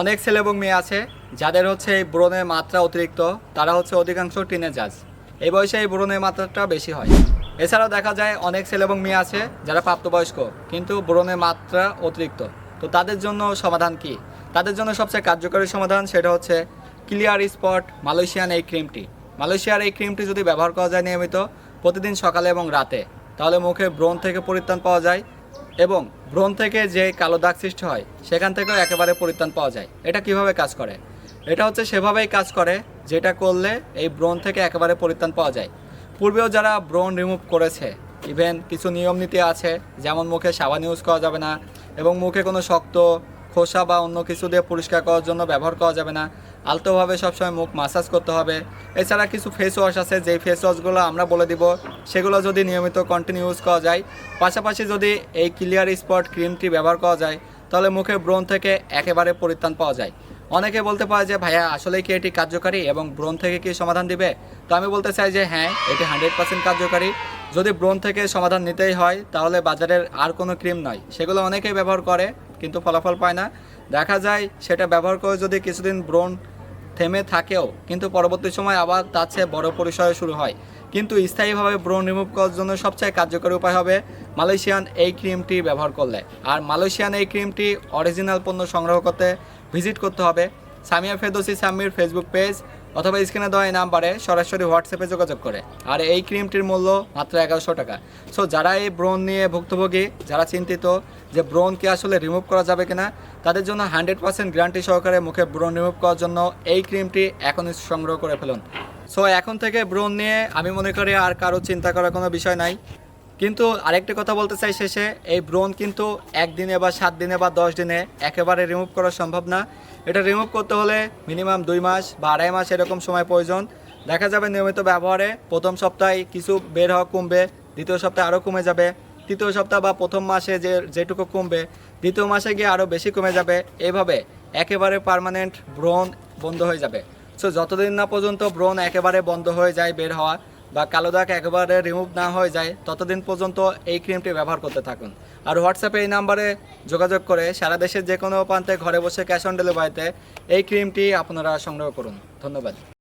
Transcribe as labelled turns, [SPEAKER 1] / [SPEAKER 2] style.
[SPEAKER 1] অনেক ছেলে এবং মেয়ে আছে, যাদের হচ্ছে এই ব্রণের মাত্রা অতিরিক্ত, তারা হচ্ছে অধিকাংশ টিনেজাজ এই বয়সে এই ব্রণের মাত্রাটা বেশি হয়। এছাড়াও দেখা যায় অনেক ছেলে এবং মেয়ে আছে যারা প্রাপ্তবয়স্ক, কিন্তু ব্রণের মাত্রা অতিরিক্ত। তো তাদের জন্য সমাধান কি? তাদের জন্য সবচেয়ে কার্যকরী সমাধান সেটা হচ্ছে ক্লিয়ার স্পট মালয়েশিয়ান এই ক্রিমটি মালয়েশিয়ার এই ক্রিমটি যদি ব্যবহার করা যায় নিয়মিত, প্রতিদিন সকালে এবং রাতে, তাহলে মুখে ব্রণ থেকে পরিত্রাণ পাওয়া যায়। এবং ব্রণ থেকে যে কালো দাগ সৃষ্টি হয়, সেখান থেকেও একেবারে পরিত্রাণ পাওয়া যায়। এটা কীভাবে কাজ করে? এটা হচ্ছে সেভাবেই কাজ করে যেটা করলে এই ব্রণ থেকে একেবারে পরিত্রাণ পাওয়া যায়। পূর্বেও যারা ব্রণ রিমুভ করেছে ইভেন কিছু নিয়ম নীতি আছে, যেমন মুখে সাবান ইউজ করা যাবে না এবং মুখে কোনো শক্ত খোসা বা অন্য কিছু দিয়ে পরিষ্কার করার জন্য ব্যবহার করা যাবে না। আলতোভাবে সবসময় মুখ মাসাজ করতে হবে। এছাড়া কিছু ফেস ওয়াশ আছে, যেই ফেস ওয়াশগুলো আমরা বলে দিব, সেগুলো যদি নিয়মিত কন্টিনিউ ইউজ করা যায়। পাশাপাশি যদি এই ক্লিয়ার স্পট ক্রিমটি ব্যবহার করা যায়, তাহলে মুখের ব্রণ থেকে একেবারে পরিত্রাণ পাওয়া যায়। অনেকে বলতে পারে যে, ভাইয়া আসলে কি এটি কার্যকারী এবং ব্রণ থেকে কি সমাধান দিবে? তো আমি বলতে চাই যে হ্যাঁ এটি হান্ড্রেড পার্সেন্ট কার্যকারী। যদি ব্রণ থেকে সমাধান নিতেই হয়, তাহলে বাজারের আর কোনো ক্রিম নয়। সেগুলো অনেকেই ব্যবহার করে। কিন্তু ফলাফল পায় না। দেখা যায় সেটা ব্যবহার করে যদি কিছুদিন ব্রণ থেমে থাকেও, কিন্তু পরবর্তী সময় আবার তার চেয়ে বড় পরিসরে শুরু হয়। কিন্তু স্থায়ীভাবে ব্রণ রিমুভ করার জন্য সবচেয়ে কার্যকরী উপায় হবে মালয়েশিয়ান এই ক্রিমটি ব্যবহার করলে। আর মালয়েশিয়ান এই ক্রিমটি অরিজিনাল পণ্য সংগ্রহ করতে ভিজিট করতে হবে। সামিয়া ফেদোসি সামির ফেসবুক পেজ অথবা স্ক্রিনে দেওয়া এই নাম্বারে সরাসরি হোয়াটসঅ্যাপে যোগাযোগ করে। আর এই ক্রিমটির মূল্য মাত্র এগারোশো টাকা। সো যারা এই ব্রণ নিয়ে ভুক্তভোগী, যারা চিন্তিত যে ব্রণ কি আসলে রিমুভ করা যাবে কিনা, তাদের জন্য হান্ড্রেড পার্সেন্ট গ্যারান্টি সহকারে মুখে ব্রণ রিমুভ করার জন্য এই ক্রিমটি এখন সংগ্রহ করে ফেলুন। সো এখন থেকে ব্রণ নিয়ে আমি মনে করি আর কারও চিন্তা করার কোনো বিষয় নাই। কিন্তু আরেকটি কথা বলতে চাই শেষে, এই ব্রণ কিন্তু একদিনে বা সাত দিনে বা দশ দিনে একেবারে রিমুভ করা সম্ভব না। এটা রিমুভ করতে হলে মিনিমাম দুই মাস বা আড়াই মাস এরকম সময় প্রয়োজন। দেখা যাবে নিয়মিত ব্যবহারে প্রথম সপ্তাহে কিছু বের হওয়া কমবে, দ্বিতীয় সপ্তাহে আরও কমে যাবে। তৃতীয় সপ্তাহ বা প্রথম মাসে যে যেটুকু কমবে, দ্বিতীয় মাসে গিয়ে আরও বেশি কমে যাবে। এভাবে একেবারে পার্মানেন্ট ব্রণ বন্ধ হয়ে যাবে। সো যতদিন না পর্যন্ত ব্রণ একেবারে বন্ধ হয়ে যায় বের হওয়া বা কালো দাগ একেবারে রিমুভ না হয়ে যায়, ততদিন পর্যন্ত এই ক্রিমটি ব্যবহার করতে থাকুন। আর হোয়াটসঅ্যাপে এই নাম্বারে যোগাযোগ করে সারা দেশের যে কোনো প্রান্তে ঘরে বসে ক্যাশ অন ডেলিভারিতে এই ক্রিমটি আপনারা সংগ্রহ করুন। ধন্যবাদ।